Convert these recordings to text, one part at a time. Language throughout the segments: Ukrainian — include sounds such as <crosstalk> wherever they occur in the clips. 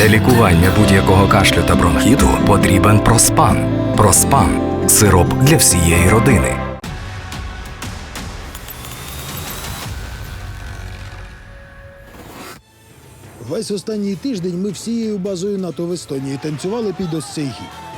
Для лікування будь-якого кашлю та бронхіту потрібен проспан. Проспан сироп для всієї родини. Весь останній тиждень ми всією базою НАТО в Естонії танцювали під ось цей гіт.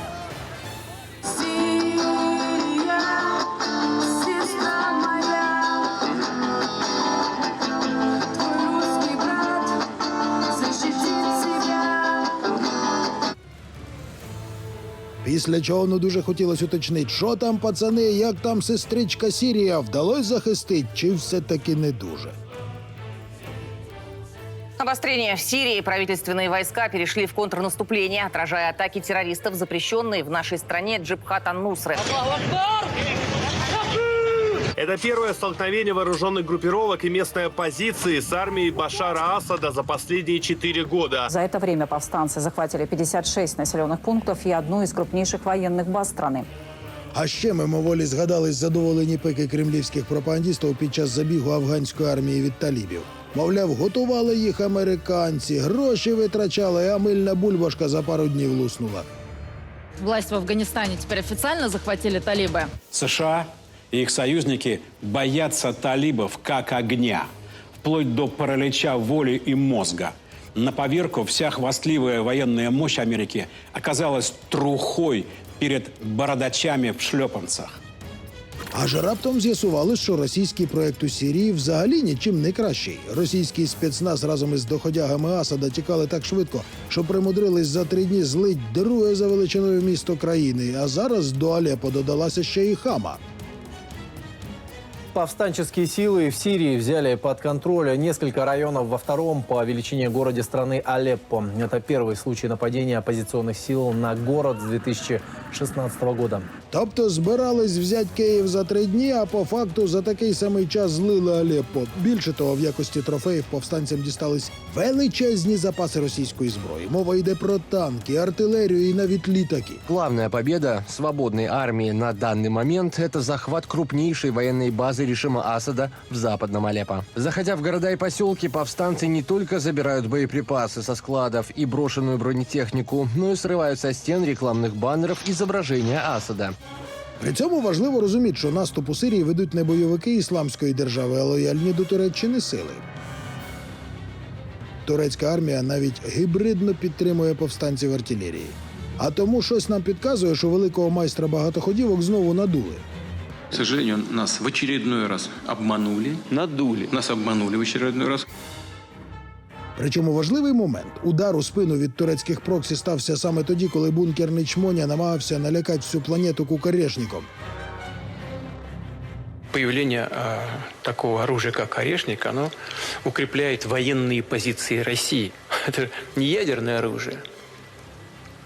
Після чого ну дуже хотілося уточнити, що там, пацани, як там сестричка Сірія, вдалось захистить, чи все-таки не дуже. Обострение в Сирии. Правительственные войска перешли в контрнаступление, отражая атаки террористов, запрещенные в нашей стране Джибхат ан-Нусры. Это первое столкновение вооруженных группировок и местной оппозиции с армией Башара Асада за последние четыре года. За это время повстанцы захватили 56 населенных пунктов и одну из крупнейших военных баз страны. А ще мимоволі згадались задоволені пики кремлівських пропагандістів під час забігу афганської армії від талібів. Мовляв, готували їх американці, гроші витрачали, а мильна бульбашка за пару днів луснула. Власть в Афганистане теперь официально захватили талибы. США и их союзники боятся талибов как огня, вплоть до паралича воли и мозга. На поверку вся хвастливая военная мощь Америки оказалась трухой перед бородачами в шлепанцах. Аж раптом з'ясувалось, що російський проект у Сирії взагалі нічим не кращий. Російський спецназ разом із доходягами Асада тікали так швидко, що примудрились за три дні злить друге за величиною місто країни. А зараз до Алепо додалася ще й Хама. Повстанческие силы в Сирии взяли под контроль несколько районов во втором по величине городе страны Алеппо. Это первый случай нападения оппозиционных сил на город с 2016 года. Тобто збирались взяти Київ за три дні, а по факту за такий самий час злили Алеппо. Більше того, в якості трофеїв повстанцям дістались величезні запаси російської зброї. Мова йде про танки, артилерію і навіть літаки. Главная победа свободной армии на данный момент – это захват крупнейшей военной базы режима Асада в западном Алеппо. Заходя в города и поселки, повстанцы не только забирают боеприпасы со складов и брошенную бронетехнику, но и срывают со стен рекламных баннеров изображения Асада. При цьому важливо розуміти, що наступ у Сирії ведуть не бойовики ісламської держави, а лояльні до Туреччини сили. Турецька армія навіть гібридно підтримує повстанців артилерії. А тому щось нам підказує, що великого майстра багатоходівок знову надули. К сожалению, нас в очередной раз обманули, надули. Нас обманули в очередной раз. Причому важливий момент удар у спину від турецьких проксі стався саме тоді, коли бункерний чмоня намагався налякати всю планету кукарешником. Появление э, такого оружия, как орешник, оно укрепляет военные позиции России. <laughs> Это же не ядерное оружие,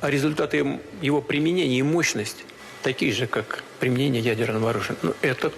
а результаты м- его применения и мощность такие же, как применение ядерного оружия. Но это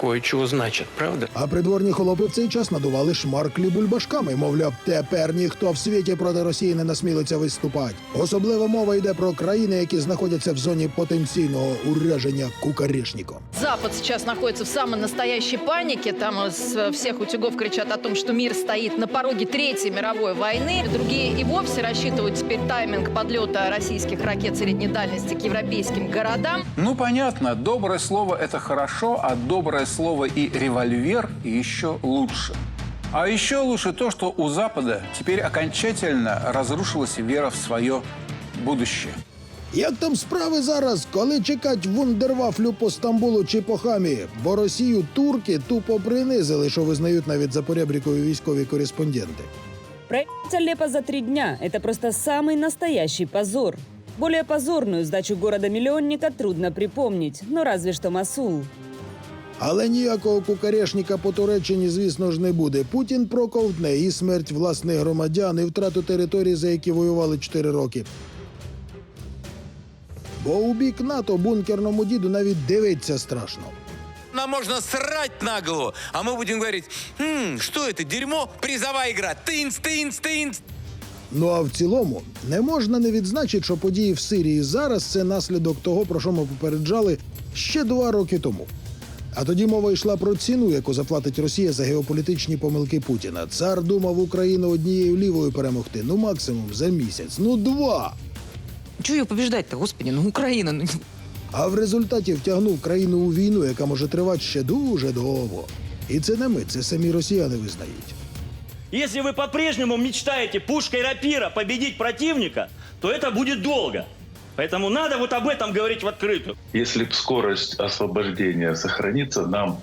кое-чего значит, правда? А придворні холопи в цей час надували шмарклі бульбашками. Мовляв, тепер ніхто в світі проти Росії не насмілиться виступати. Особливо мова йде про країни, які знаходяться в зоні потенційного ураження кукарешником. Запад сейчас находится в самой настоящей панике. Там с всех утюгов кричат о том, что мир стоит на пороге Третьей мировой войны. Другие и вовсе рассчитывают теперь тайминг подлета российских ракет средней дальности к европейским городам. Ну, понятно, доброе слово – это хорошо, а доброе слово и револьвер еще лучше. А еще лучше то, что у Запада теперь окончательно разрушилась вера в свое будущее. Як там справи зараз, коли чекать вундервафлю по Стамбулу чи по Хамі? Бо Росію турки тупо принизили, що визнають навіть запорябрікові військові кореспонденти. Проект Алеппо за три дня – это просто самый настоящий позор. Более позорную сдачу города-миллионника трудно припомнить, но разве что Масул. Але ніякого кукарешника по Туреччині, звісно ж, не буде. Путін проковтне і смерть власних громадян, і втрату територій, за які воювали 4 роки. Бо у бік НАТО бункерному діду навіть дивиться страшно. Нам можно срать на голову, а мы будем говорить, «Хм, что это, дерьмо? Призовая игра. Тынц, тынц, тынц. Ну а в цілому не можна не відзначити, що події в Сирії зараз це наслідок того, про що ми попереджали ще два роки тому. А тоді мова йшла про ціну, яку заплатить Росія за геополітичні помилки Путіна. Цар думав Україну однією лівою перемогти. Ну максимум за місяць. Ну два. Чего ее побеждать-то, господи, ну Украина, ну А в результаті втягнув країну у війну, яка може тривати ще дуже довго. І це не ми, це самі росіяни визнають. Если вы по-прежнему мечтаете пушкой рапира победить противника, то это будет долго. Поэтому надо вот об этом говорить в открытую. Если б скорость освобождения сохранится, нам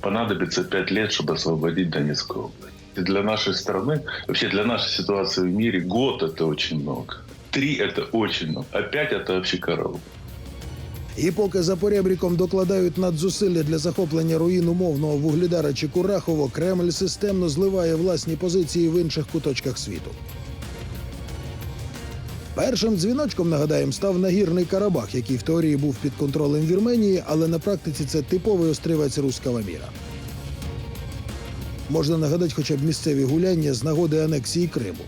понадобится пять лет, чтобы освободить Донецкую область. И для нашей страны, вообще для нашей ситуации в мире, год это очень много. Три это очень много, а пять это вообще караул. І поки за поребріком докладають надзусилля для захоплення руїн умовного вугледара чи Курахово, Кремль системно зливає власні позиції в інших куточках світу. Першим дзвіночком, нагадаємо, став нагірний Карабах, який в теорії був під контролем Вірменії, але на практиці це типовий острівець руского міра. Можна нагадати хоча б місцеві гуляння з нагоди анексії Криму.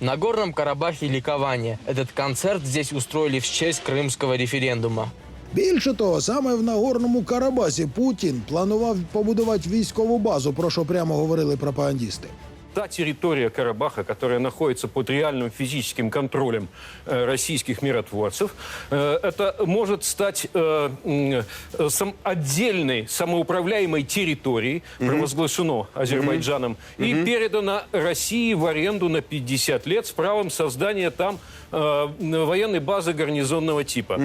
На Горном Карабахе ликование. Этот концерт здесь устроили в честь крымского референдума. Більше того, саме в Нагорному Карабасі Путін планував побудувати військову базу, про що прямо говорили пропагандісти. Та территория Карабаха, которая находится под реальным физическим контролем э, российских миротворцев, э, это может стать э, м, э, сам, отдельной самоуправляемой территорией, провозглашено Азербайджаном, и передано России в аренду на 50 лет с правом создания там э, военной базы гарнизонного типа.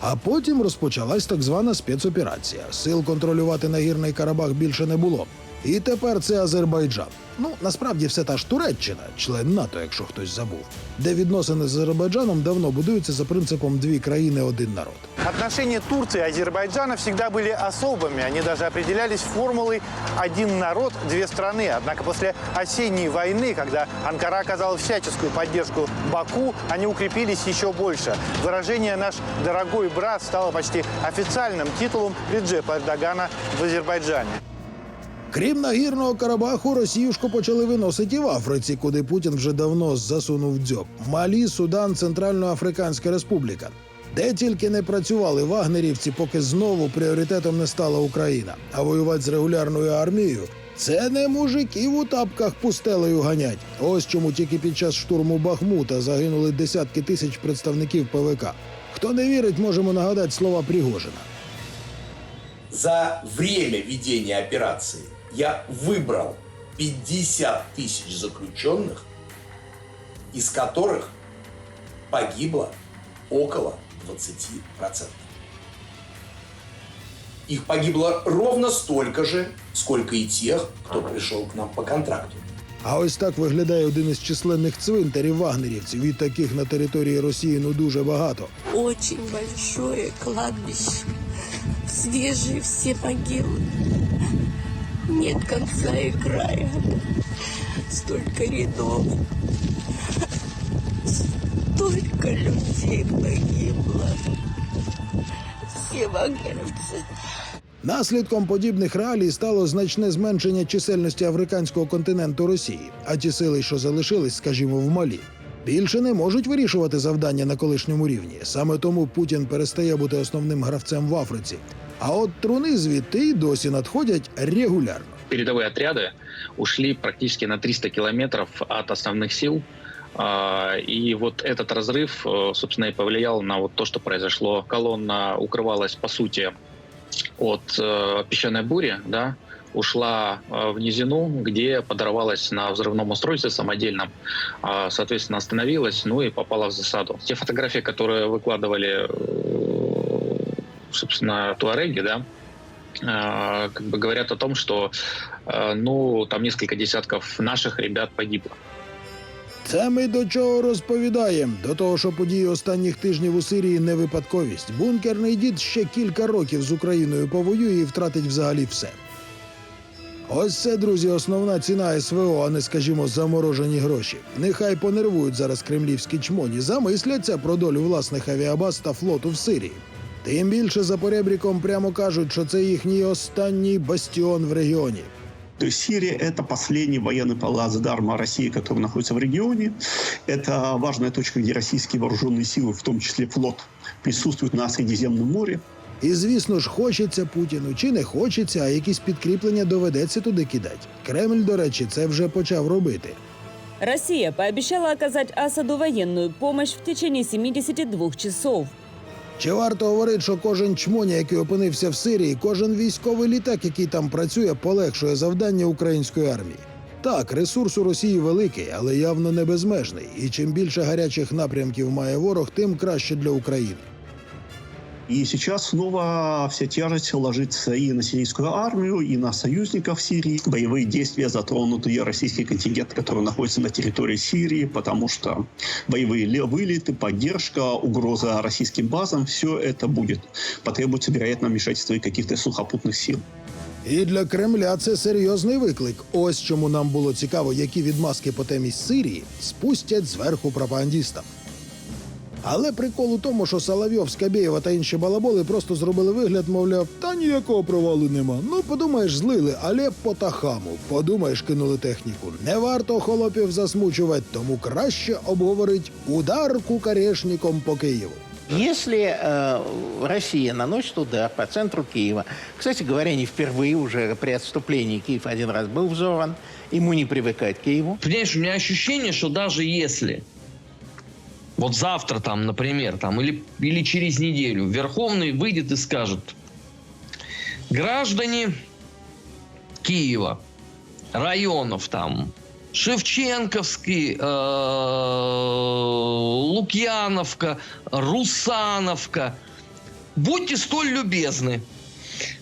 А потім розпочалась так звана спецоперація. Сил контролювати нагірний Карабах більше не було. І тепер це Азербайджан. Ну насправді все та ж Туреччина, член НАТО, якщо хтось забув, де відносини з Азербайджаном давно будуються за принципом дві країни, один народ. Отношения Турции и Азербайджана всегда были особыми. Они даже определялись формулой «один народ, две страны». Однако после осенней войны, когда Анкара оказала всяческую поддержку Баку, они укрепились еще больше. Выражение «наш дорогой брат» стало почти официальным титулом Реджепа Эрдогана в Азербайджане. Крім нагірного Карабаху, Росіюшку почали виносити в Африці, куди Путін вже давно засунув дзьоб. Малі, Судан, Центральноафриканська Республіка. Де тільки не працювали вагнерівці, поки знову пріоритетом не стала Україна. А воювати з регулярною армією це не мужиків у тапках пустелею ганять. Ось чому тільки під час штурму Бахмута загинули десятки тисяч представників ПВК. Хто не вірить, можемо нагадати слова Пригожина. За время ведения операции я выбрал 50 тысяч заключенных, из которых погибло около 20%. Их погибло ровно столько же, сколько и тех, кто пришел к нам по контракту. А ось так виглядає один із численних цвинтарів вагнерівців. І таких на території Росії ну дуже багато. Очень большое кладбище. Свежие все могилы. Нет конца и края. Столько рядов. Столько людей погибло. Все вагнеровцы. Наслідком подібних реалій стало значне зменшення чисельності африканського континенту Росії, а ті сили, що залишились, скажімо, в Малі, більше не можуть вирішувати завдання на колишньому рівні. Саме тому Путін перестає бути основним гравцем в Африці. А от труни звідти й досі надходять регулярно. передовые отряды ушли практически на 300 километров от основных сил. А, И вот этот разрыв, э, собственно, и повлиял на вот то, что произошло. Колонна укрывалась, по сути, от э, песчаной бури, да, ушла э, в низину, где подорвалась на взрывном устройстве самодельном, А, соответственно, остановилась, ну и попала в засаду. Те фотографии, которые выкладывали, э, собственно, туареги, да, э, как бы говорят о том, что, э, ну, там несколько десятков наших ребят погибло. Це ми до чого розповідаємо? До того, що події останніх тижнів у Сирії не випадковість. Бункерний дід ще кілька років з Україною повоює і втратить взагалі все. Ось це, друзі, основна ціна СВО, а не, скажімо, заморожені гроші. Нехай понервують зараз кремлівські чмоні, замисляться про долю власних авіабаз та флоту в Сирії. Тим більше за поребріком прямо кажуть, що це їхній останній бастіон в регіоні. То есть Сирия – это последний военный плацдарм России, который находится в регионе. Это важная точка, где российские вооруженные силы, в том числе флот, присутствуют на Средиземном море. І звісно ж, хочеться Путіну чи не хочеться, а якісь підкріплення доведеться туди кидати. Кремль, до речі, це вже почав робити. Россия пообещала оказать Асаду военную помощь в течение 72 часов. Чи варто говорити, що кожен чмоня, який опинився в Сирії, кожен військовий літак, який там працює, полегшує завдання української армії? Так, ресурс у Росії великий, але явно не безмежний. І чим більше гарячих напрямків має ворог, тим краще для України. И сейчас снова вся тяжесть ложится и на сирийскую армию, и на союзников Сирии. Боевые действия затронут и российский контингент, который находится на территории Сирии, потому что боевые ле- вылеты, поддержка, угроза российским базам, все это будет. Потребуется, вероятно, вмешательство и каких-то сухопутных сил. І для Кремля це серйозний виклик. Ось чому нам було цікаво, які відмазки по темі Сирії спустять зверху пропагандістам. Але прикол у тому, що Соловйов, Скабєєва та інші балаболи просто зробили вигляд, мовляв, та ніякого провалу нема. Ну, подумаєш, злили Алеппо та хаму. Подумаєш, кинули техніку. Не варто холопів засмучувати, тому краще обговорить удар кукарешником по Києву. Если э, Россия наносит удар по центру Киева, кстати говоря, не впервые уже при отступлении Киев один раз был взорван, ему не привыкать к Киеву. Понимаешь, у меня ощущение, что даже если вот завтра там, например, там, или, или через неделю Верховный выйдет и скажет, граждане Киева, районов там, Шевченковский, э, Лукьяновка, Русановка, будьте столь любезны.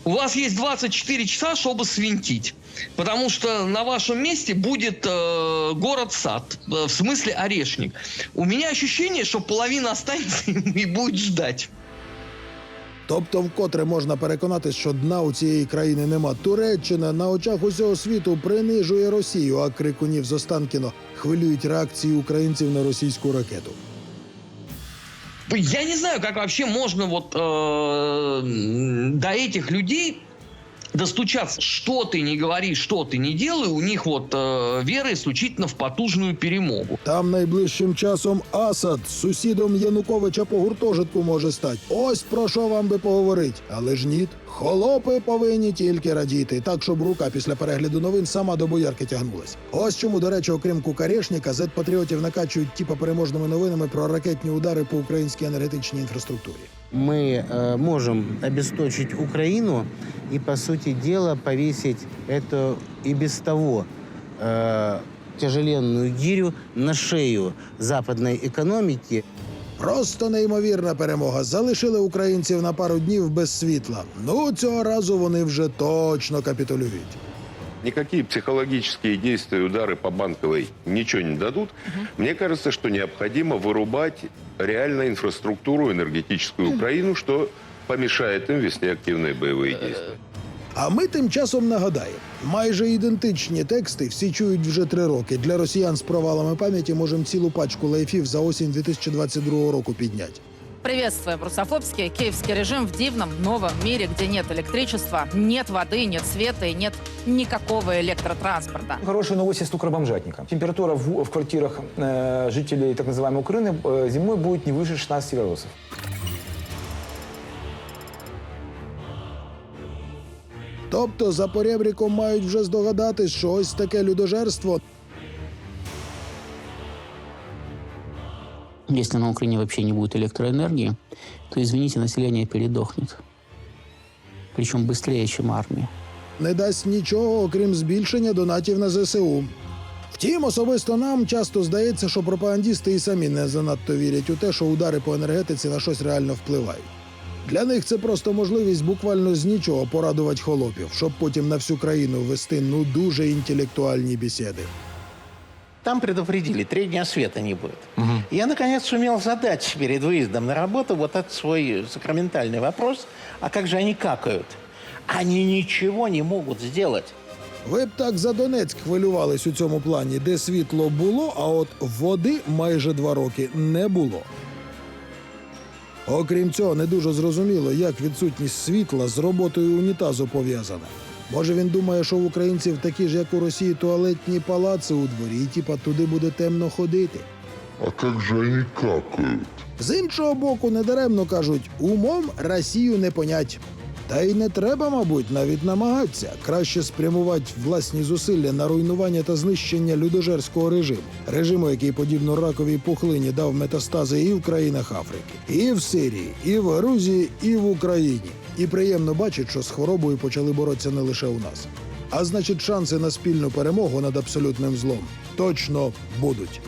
У вас есть 24 часа, чтобы свинтить. Потому что на вашем месте будет э, город-сад, э, в смысле орешник. У меня ощущение, что половина останется и <laughs> будет ждать. Тобто, вкотре можна переконатись, що дна у цієї країни нема. Туреччина на очах усього світу принижує Росію, а крикунів з Останкіно хвилюють реакції українців на російську ракету. Я не знаю, как вообще можно вот э, до этих людей достучаться. Что ты не говори, что ты не делай, у них вот э, вера исключительно в потужную перемогу. Там найближчим часом Асад з сусідом Януковича по гуртожитку може стати. Ось про що вам би поговорить. Але ж ні, холопи повинні тільки радіти, так щоб рука після перегляду новин сама до боярки тягнулась. Ось чому, до речі, окрім Кукарешніка, зет-патріотів накачують типа переможними новинами про ракетні удари по українській енергетичній інфраструктурі. мы э, можем обесточить Украину и, по сути дела, повесить эту и без того э, тяжеленную гирю на шею западной экономики. Просто неймовірна перемога. Залишили українців на пару днів без світла. Ну цього разу вони вже точно капітулюють. Никакие психологические действия, удары по банковой ничего не дадут. Мне кажется, что необходимо вырубать реально инфраструктуру энергетическую Украину, что помешает им вести активные боевые действия. А ми тим часом нагадаємо, майже ідентичні тексти всі чують вже три роки. Для росіян з провалами пам'яті можемо цілу пачку лайфів за осінь 2022 року підняти. Приветствуем русофобский киевский режим в дивном новом мире, где нет электричества, нет воды, нет света и нет никакого электротранспорта. Хорошая новость из Укробомжатника. Температура в, в квартирах э, жителей так называемой Украины э, зимой будет не выше 16 градусов. Тобто за поребріком мають вже здогадатись, що ось таке людожерство Если на Украине вообще не будет электроэнергии, то, извините, население передохнет. Причем быстрее, чем армия. не дасть нічого, окрім збільшення донатів на ЗСУ. Втім, особисто нам часто здається, що пропагандісти і самі не занадто вірять у те, що удари по енергетиці на щось реально впливають. Для них це просто можливість буквально з нічого порадувати холопів, щоб потім на всю країну вести ну дуже інтелектуальні бесіди. Там предупредили, три дня света не будет. Я, наконец, сумел задать перед выездом на работу вот этот свой сакраментальный вопрос, а как же они какают? Они ничего не могут сделать. Ви б так за Донецьк хвилювались у цьому плані, де світло було, а от води майже два роки не було. Окрім цього, не дуже зрозуміло, як відсутність світла з роботою унітазу пов'язана. Може він думає, що в українців такі ж, як у Росії, туалетні палаци у дворі, і тіпа туди буде темно ходити. А як же вони какають? З іншого боку, недаремно кажуть, умом Росію не понять. Та й не треба, мабуть, навіть намагатися. Краще спрямувати власні зусилля на руйнування та знищення людожерського режиму. Режиму, який, подібно раковій пухлині, дав метастази і в країнах Африки, і в Сирії, і в Грузії, і в Україні. І приємно бачить, що з хворобою почали боротися не лише у нас. А значить, шанси на спільну перемогу над абсолютним злом точно будуть.